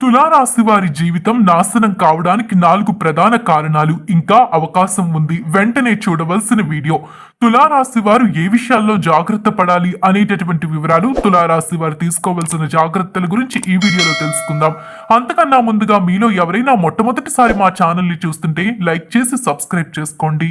తులారాశి వారి జీవితం నాశనం కావడానికి నాలుగు ప్రధాన కారణాలు ఇంకా అవకాశం ఉంది. వెంటనే చూడవలసిన వీడియో. తులారాశి వారు ఏ విషయాల్లో జాగ్రత్త పడాలి అనేటటువంటి వివరాలు తులారాశి వారు తీసుకోవాల్సిన జాగ్రత్తల గురించి ఈ వీడియోలో తెలుసుకుందాం. అంతకన్నా ముందుగా మీలో ఎవరైనా మొట్టమొదటిసారి మా ఛానల్ని చూస్తుంటే లైక్ చేసి సబ్స్క్రైబ్ చేసుకోండి.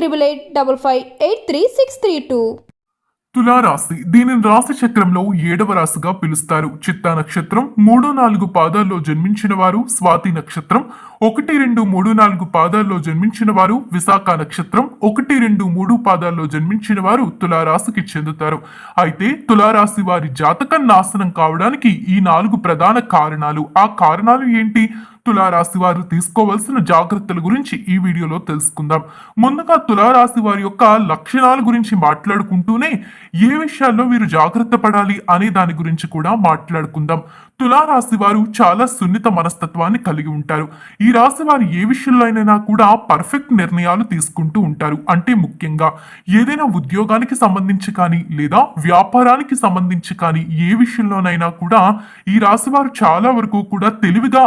triple eight double five eight three six three two తులారాశి దీనిని రాశి చక్రంలో ఏడవ రాశిగా పిలుస్తారు. చిత్తా నక్షత్రం మూడు నాలుగు పాదాల్లో జన్మించిన వారు స్వాతి నక్షత్రం ఒకటి రెండు మూడు నాలుగు పాదాల్లో జన్మించిన వారు విశాఖ నక్షత్రం ఒకటి రెండు మూడు పాదాల్లో జన్మించిన వారు తులారాశికి చెందుతారు. అయితే తులారాశి వారి జాతకం నాశనం కావడానికి ఈ నాలుగు ప్రధాన కారణాలు. ఆ కారణాలు ఏంటి? తులారాశి వారు తీసుకోవాల్సిన జాగ్రత్తల గురించి ఈ వీడియోలో తెలుసుకుందాం. ముందుగా తులారాశి వారి యొక్క లక్షణాల గురించి మాట్లాడుకుంటూనే ఏ విషయాల్లో వీరు జాగ్రత్త పడాలి అనే దాని గురించి కూడా మాట్లాడుకుందాం. తులారాశి వారు చాలా సున్నిత మనస్తత్వాన్ని కలిగి ఉంటారు. ఈ రాశి వారు ఏ విషయంలోనైనా కూడా పర్ఫెక్ట్ నిర్ణయాలు తీసుకుంటూ ఉంటారు. అంటే ముఖ్యంగా ఏదైనా ఉద్యోగానికి సంబంధించి కానీ లేదా వ్యాపారానికి సంబంధించి కానీ ఏ విషయంలోనైనా కూడా ఈ రాశి వారు చాలా వరకు కూడా తెలివిగా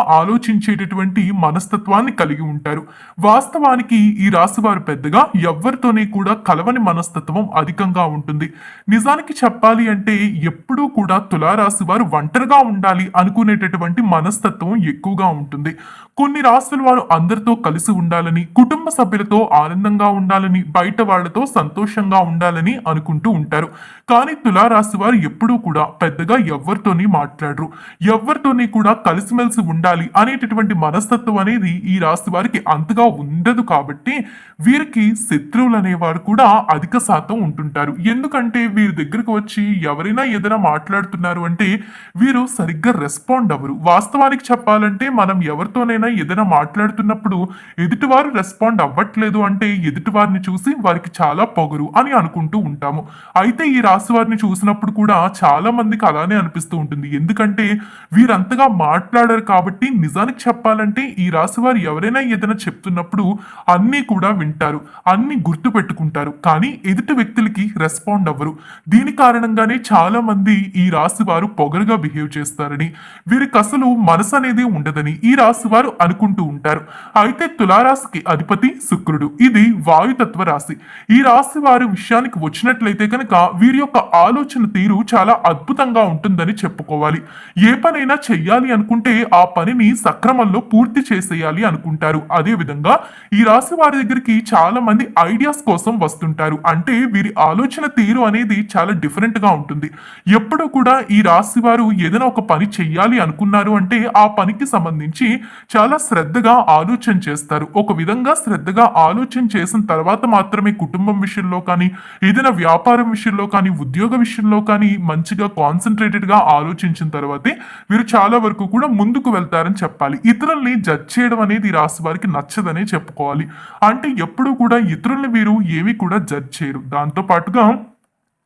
ఆలోచించేటటువంటి మనస్తత్వాన్ని కలిగి ఉంటారు. వాస్తవానికి ఈ రాశి వారు పెద్దగా ఎవరితోనే కూడా కలవని మనస్తత్వం అధికంగా ఉంటుంది. నిజానికి చెప్పాలి అంటే ఎప్పుడూ కూడా తులారాశి వారు ఒంటరిగా ఉండాలి అనుకునేటటువంటి మనస్తత్వం ఎక్కువగా ఉంటుంది. కొన్ని రాశుల వారు అందరితో కలిసి ఉండాలని కుటుంబ సభ్యులతో ఆనందంగా ఉండాలని బయట వాళ్ళతో సంతోషంగా ఉండాలని అనుకుంటూ ఉంటారు. కానీ తులారాశి వారు ఎప్పుడూ కూడా పెద్దగా ఎవరితోని మాట్లాడరు. ఎవరితోని కూడా కలిసిమెలిసి ఉండాలి అనేటటువంటి మనస్తత్వం అనేది ఈ రాశి వారికి అంతగా ఉండదు కాబట్టి వీరికి శత్రువులు అనేవారు కూడా అధిక శాతం ఉంటుంటారు. ఎందుకంటే వీరి దగ్గరకు వచ్చి ఎవరైనా ఏదైనా మాట్లాడుతున్నారు అంటే వీరు సరిగ్గా రెస్పాండ్ అవ్వరు. వాస్తవానికి చెప్పాలంటే మనం ఎవరితోనైనా ఏదైనా మాట్లాడుతున్నప్పుడు ఎదుటివారు రెస్పాండ్ అవ్వట్లేదు అంటే ఎదుటివారిని చూసి వారికి చాలా పొగరు అని అనుకుంటూ ఉంటాము. అయితే ఈ రాశి వారిని చూసినప్పుడు కూడా చాలా మందికి అలానే అనిపిస్తూ ఉంటుంది. ఎందుకంటే వీరంతగా మాట్లాడరు కాబట్టి నిజానికి చెప్పాలంటే ఈ రాశి వారు ఎవరైనా ఏదైనా చెప్తున్నప్పుడు అన్నీ కూడా వింటారు అన్ని గుర్తు పెట్టుకుంటారు. కానీ ఎదుటి వ్యక్తులకి రెస్పాండ్ అవ్వరు. దీని కారణంగానే చాలా మంది ఈ రాశి వారు పొగరుగా బిహేవ్ చేస్తారని వీరికి అసలు మనసు అనేది ఉండదని ఈ రాశి వారు అనుకుంటూ ఉంటారు. అయితే తులారాశికి అధిపతి శుక్రుడు. ఇది వాయుతత్వ రాశి. ఈ రాశి వారి విషయానికి వచ్చినట్లయితే కనుక వీరి యొక్క ఆలోచన తీరు చాలా అద్భుతంగా ఉంటుందని చెప్పుకోవాలి. ఏ పనైనా చెయ్యాలి అనుకుంటే ఆ పనిని సక్రమ సక్రమంలో పూర్తి చేసేయాలి అనుకుంటారు. అదే విధంగా ఈ రాశి వారి దగ్గరికి చాలా మంది ఐడియాస్ కోసం వస్తుంటారు. అంటే వీరి ఆలోచన తీరు అనేది చాలా డిఫరెంట్గా ఉంటుంది. ఎప్పుడు కూడా ఈ రాశి వారు ఏదైనా ఒక పని చెయ్యాలి అనుకున్నారు అంటే ఆ పనికి సంబంధించి చాలా శ్రద్ధగా ఆలోచన చేస్తారు. ఒక విధంగా శ్రద్ధగా ఆలోచన చేసిన తర్వాత మాత్రమే కుటుంబం విషయంలో కానీ ఏదైనా వ్యాపారం విషయంలో కానీ ఉద్యోగ విషయంలో కానీ మంచిగా కాన్సన్ట్రేటెడ్గా ఆలోచించిన తర్వాతే వీరు చాలా వరకు కూడా ముందుకు వెళ్తారని చెప్పాలి. ఇతరుల్ని జడ్జ్ చేయడం అనేది ఈ రాశి వారికి నచ్చదనే చెప్పుకోవాలి. అంటే ఎప్పుడు కూడా ఇతరుల్ని వీరు ఏవి కూడా జడ్జ్ చేయరు. దాంతో పాటుగా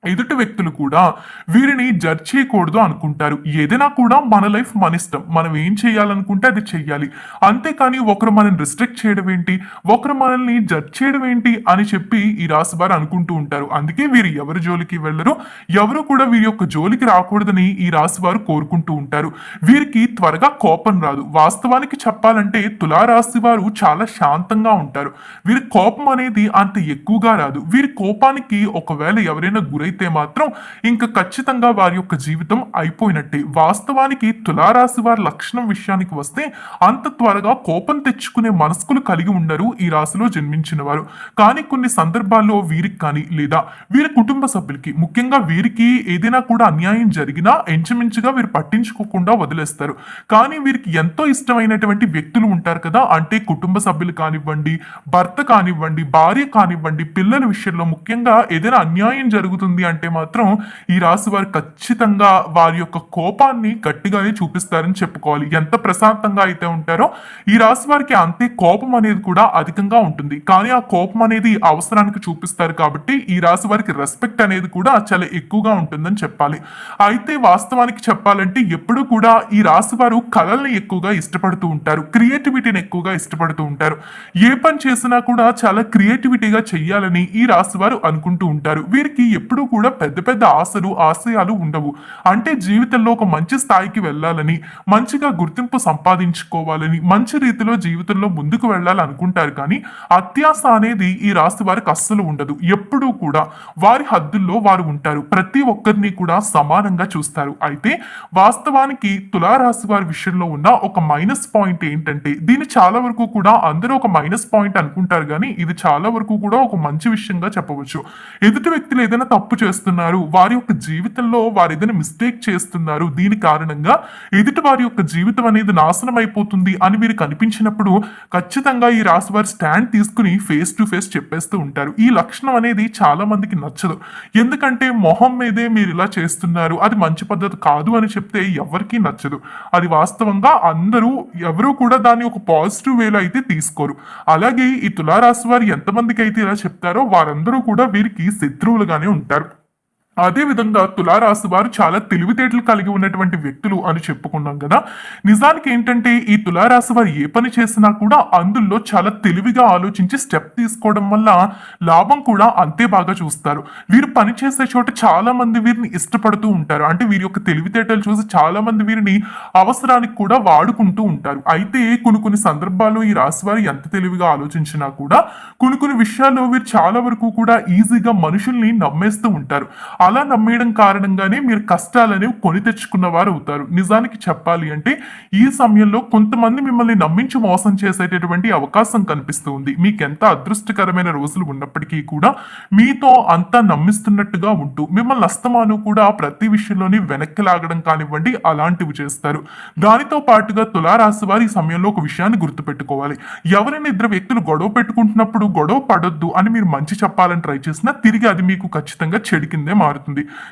ఎదుటి వ్యక్తులు కూడా వీరిని జడ్జ్ చేయకూడదు అనుకుంటారు. ఏదైనా కూడా మన లైఫ్ మన ఇష్టం. మనం ఏం చేయాలనుకుంటే అది చెయ్యాలి. అంతేకాని ఒకరు మనల్ని రిస్ట్రిక్ట్ చేయడం ఏంటి? ఒకరు మనల్ని జడ్జ్ చేయడం ఏంటి? అని చెప్పి ఈ రాశి వారు అనుకుంటూ ఉంటారు. అందుకే వీరు ఎవరి జోలికి వెళ్ళరు ఎవరు కూడా వీరి యొక్క జోలికి రాకూడదని ఈ రాశి వారు కోరుకుంటూ ఉంటారు. వీరికి త్వరగా కోపం రాదు. వాస్తవానికి చెప్పాలంటే తులారాశి వారు చాలా శాంతంగా ఉంటారు. వీరి కోపం అనేది అంత ఎక్కువగా రాదు. వీరి కోపానికి ఒకవేళ ఎవరైనా ఎవరైతే మాత్రం ఇంకా ఖచ్చితంగా వారి యొక్క జీవితం అయిపోయినట్టే. వాస్తవానికి తులారాశి వారి లక్షణం విషయానికి వస్తే అంత త్వరగా కోపం తెచ్చుకునే మనస్కులు కలిగి ఉండరు ఈ రాశిలో జన్మించిన వారు. కానీ కొన్ని సందర్భాల్లో వీరికి కానీ లేదా వీరి కుటుంబ సభ్యులకి ముఖ్యంగా వీరికి ఏదైనా కూడా అన్యాయం జరిగినా ఎంచమించుగా వీరు పట్టించుకోకుండా వదిలేస్తారు. కానీ వీరికి ఎంతో ఇష్టమైనటువంటి వ్యక్తులు ఉంటారు కదా అంటే కుటుంబ సభ్యులు కానివ్వండి భర్త కానివ్వండి భార్య కానివ్వండి పిల్లల విషయంలో ముఖ్యంగా ఏదైనా అన్యాయం జరుగుతుంది ఉంటుంది అంటే మాత్రం ఈ రాశి వారు ఖచ్చితంగా వారి యొక్క కోపాన్ని గట్టిగానే చూపిస్తారని చెప్పుకోవాలి. ఎంత ప్రశాంతంగా అయితే ఉంటారో ఈ రాశి వారికి అంతే కోపం అనేది కూడా అధికంగా ఉంటుంది. కానీ ఆ కోపం అనేది అవసరానికి చూపిస్తారు కాబట్టి ఈ రాశి వారికి రెస్పెక్ట్ అనేది కూడా చాలా ఎక్కువగా ఉంటుందని చెప్పాలి. అయితే వాస్తవానికి చెప్పాలంటే ఎప్పుడు కూడా ఈ రాశి వారు కళల్ని ఎక్కువగా ఇష్టపడుతూ ఉంటారు. క్రియేటివిటీని ఎక్కువగా ఇష్టపడుతూ ఉంటారు. ఏ పని చేసినా కూడా చాలా క్రియేటివిటీగా చెయ్యాలని ఈ రాశి వారు అనుకుంటూ ఉంటారు. వీరికి ఎప్పుడూ కూడా పెద్ద పెద్ద ఆశలు ఆశయాలు ఉండవు. అంటే జీవితంలో ఒక మంచి స్థాయికి వెళ్ళాలని మంచిగా గుర్తింపు సంపాదించుకోవాలని మంచి రీతిలో జీవితంలో ముందుకు వెళ్ళాలి అనుకుంటారు కానీ అత్యాశ అనేది ఈ రాశి వారికి అస్సలు ఉండదు. ఎప్పుడూ కూడా వారి హద్దుల్లో వారు ఉంటారు. ప్రతి ఒక్కరిని కూడా సమానంగా చూస్తారు. అయితే వాస్తవానికి తులారాశి వారి విషయంలో ఉన్న ఒక మైనస్ పాయింట్ ఏంటంటే దీన్ని చాలా వరకు కూడా అందరూ ఒక మైనస్ పాయింట్ అనుకుంటారు. కానీ ఇది చాలా వరకు కూడా ఒక మంచి విషయంగా చెప్పవచ్చు. ఎదుటి వ్యక్తులు ఏదైనా తప్పు చేస్తున్నారు. వారి యొక్క జీవితంలో వారు ఏదైనా మిస్టేక్ చేస్తున్నారు. దీని కారణంగా ఎదుటి వారి యొక్క జీవితం అనేది నాశనం అయిపోతుంది అని మీరు కనిపించినప్పుడు ఖచ్చితంగా ఈ రాశి వారు స్టాండ్ తీసుకుని ఫేస్ టు ఫేస్ చెప్పేస్తూ ఉంటారు. ఈ లక్షణం అనేది చాలా మందికి నచ్చదు. ఎందుకంటే మొహం మీదే మీరు ఇలా చేస్తున్నారు. అది మంచి పద్ధతి కాదు అని చెప్తే ఎవరికీ నచ్చదు. అది వాస్తవంగా అందరూ ఎవరూ కూడా దాన్ని ఒక పాజిటివ్ వేలో అయితే తీసుకోరు. అలాగే ఈ తులారాశి వారు ఎంతమందికి అయితే ఇలా చెప్తారో వారందరూ కూడా వీరికి శత్రువులుగానే ఉంటారు. అదే విధంగా తులారాశి వారు చాలా తెలివితేటలు కలిగి ఉన్నటువంటి వ్యక్తులు అని చెప్పుకున్నాం కదా. నిజానికి ఏంటంటే ఈ తులారాశి వారు ఏ పని చేసినా కూడా అందులో చాలా తెలివిగా ఆలోచించి స్టెప్ తీసుకోవడం వల్ల లాభం కూడా అంతే బాగా చూస్తారు. వీరు పని చేసే చోట చాలా మంది వీరిని ఇష్టపడుతూ ఉంటారు. అంటే వీరి యొక్క తెలివితేటలు చూసి చాలా మంది వీరిని అవసరానికి కూడా వాడుకుంటూ ఉంటారు. అయితే కొన్ని కొన్ని సందర్భాల్లో ఈ రాశి వారు ఎంత తెలివిగా ఆలోచించినా కూడా కొన్ని కొన్ని విషయాల్లో వీరు చాలా వరకు కూడా ఈజీగా మనుషుల్ని నమ్మేస్తూ ఉంటారు. అలా నమ్మేయడం కారణంగానే మీరు కష్టాలనేవి కొని తెచ్చుకున్న వారు అవుతారు. నిజానికి చెప్పాలి అంటే ఈ సమయంలో కొంతమంది మిమ్మల్ని నమ్మించి మోసం చేసేటటువంటి అవకాశం కనిపిస్తూ ఉంది. మీకు ఎంత అదృష్టకరమైన రోజులు ఉన్నప్పటికీ కూడా మీతో అంతా నమ్మిస్తున్నట్టుగా ఉంటూ మిమ్మల్ని అస్తమాను కూడా ప్రతి విషయంలోని వెనక్కి లాగడం కానివ్వండి అలాంటివి చేస్తారు. దానితో పాటుగా తులారాశి వారి సమయంలో ఒక విషయాన్ని గుర్తుపెట్టుకోవాలి. ఎవరైనా ఇద్దరు వ్యక్తులు గొడవ పెట్టుకుంటున్నప్పుడు గొడవ పడొద్దు అని మీరు మంచి చెప్పాలని ట్రై చేసినా తిరిగి అది మీకు ఖచ్చితంగా చెడు కిందే మారుతుంది.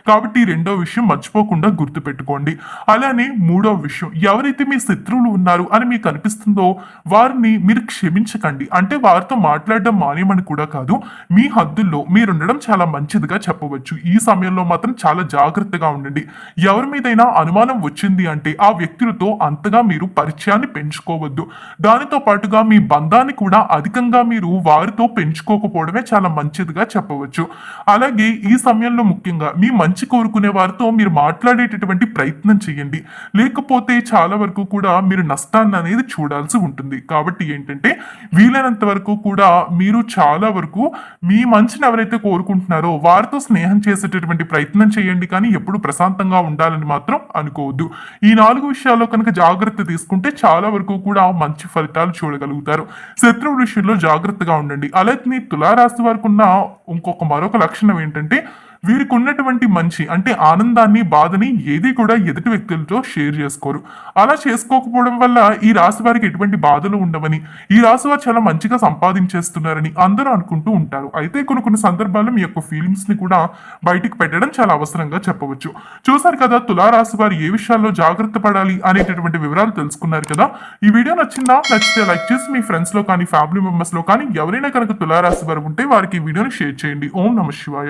కాబట్టి ఈ రెండో విషయం మర్చిపోకుండా గుర్తుపెట్టుకోండి. అలానే మూడో విషయం ఎవరైతే మీ శత్రువులు ఉన్నారు అని మీకు అనిపిస్తుందో వారిని మీరు క్షమించకండి. అంటే వారితో మాట్లాడడం మానేయమని కూడా కాదు మీ హద్దుల్లో మీరు ఉండడం చాలా మంచిదిగా చెప్పవచ్చు. ఈ సమయంలో మాత్రం చాలా జాగ్రత్తగా ఉండండి. ఎవరి మీదైనా అనుమానం వచ్చింది అంటే ఆ వ్యక్తులతో అంతగా మీరు పరిచయాన్ని పెంచుకోవద్దు. దానితో పాటుగా మీ బంధాన్ని కూడా అధికంగా మీరు వారితో పెంచుకోకపోవడమే చాలా మంచిదిగా చెప్పవచ్చు. అలాగే ఈ సమయంలో ముఖ్యంగా మీ మంచి కోరుకునే వారితో మీరు మాట్లాడేటటువంటి ప్రయత్నం చేయండి. లేకపోతే చాలా వరకు కూడా మీరు నష్టాన్ని అనేది చూడాల్సి ఉంటుంది. కాబట్టి ఏంటంటే వీలైనంత వరకు కూడా మీరు చాలా వరకు మీ మంచిని ఎవరైతే కోరుకుంటున్నారో వారితో స్నేహం చేసేటటువంటి ప్రయత్నం చేయండి. కానీ ఎప్పుడు ప్రశాంతంగా ఉండాలని మాత్రం అనుకోవద్దు. ఈ నాలుగు విషయాల్లో కనుక జాగ్రత్త తీసుకుంటే చాలా వరకు కూడా మంచి ఫలితాలు చూడగలుగుతారు. శత్రువు విషయంలో జాగ్రత్తగా ఉండండి. అలాగే తులారాశి వారికి ఉన్న ఇంకొక మరొక లక్షణం ఏంటంటే వీరికి ఉన్నటువంటి మంచి అంటే ఆనందాన్ని బాధని ఏది కూడా ఎదుటి వ్యక్తులతో షేర్ చేసుకోరు. అలా చేసుకోకపోవడం వల్ల ఈ రాశి వారికి ఎటువంటి బాధలు ఉండవని ఈ రాశి వారు చాలా మంచిగా సంపాదించేస్తున్నారని అందరూ అనుకుంటూ ఉంటారు. అయితే కొన్ని కొన్ని సందర్భాల్లో మీ యొక్క ఫీలింగ్స్ని కూడా బయటికి పెట్టడం చాలా అవసరంగా చెప్పవచ్చు. చూసారు కదా తులారాశి వారు ఏ విషయాల్లో జాగ్రత్త పడాలి అనేటటువంటి వివరాలు తెలుసుకున్నారు కదా. ఈ వీడియో నచ్చిందా? నచ్చితే లైక్ చేసి మీ ఫ్రెండ్స్లో కానీ ఫ్యామిలీ మెంబర్స్లో కానీ ఎవరైనా కనుక తులారాశి వారు ఉంటే వారికి ఈ వీడియోని షేర్ చేయండి. ఓం నమ శివాయ.